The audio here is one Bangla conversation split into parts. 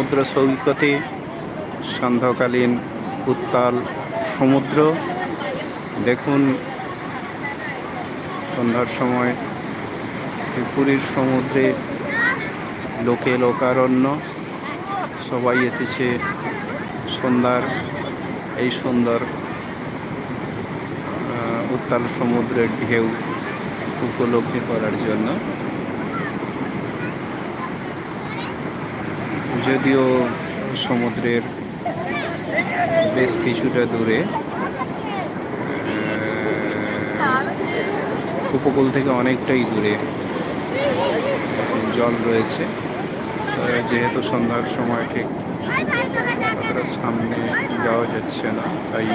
সমুদ্র সৈকতে, সন্ধ্যাকালীন উত্তাল সমুদ্র। দেখুন, সন্ধ্যার সময় পুরীর সমুদ্রে লোকে লোকারণ্য। সবাই এসেছে সন্ধ্যার, এই সুন্দর উত্তাল সমুদ্রের ঢেউ উপলব্ধি করার জন্য। যদিও সমুদ্রের বেশ কিছুটা দূরে উপকূল থেকে অনেকটাই দূরে জল রয়েছে। যেহেতু সন্ধ্যার সময় ঠিক অতটা সামনে যাওয়া যাচ্ছে না, তাই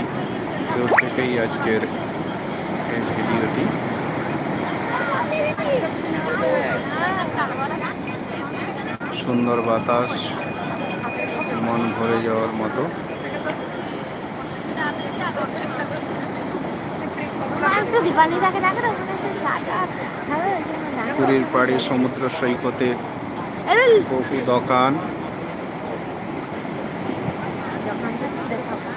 দূর থেকেই আজকের ভিডিওটি সুন্দর বাতাস মন ভরে যাওয়ার মতো। পুরীর পাড়ে সমুদ্র সৈকতে বহু দোকান তো দেখাবো।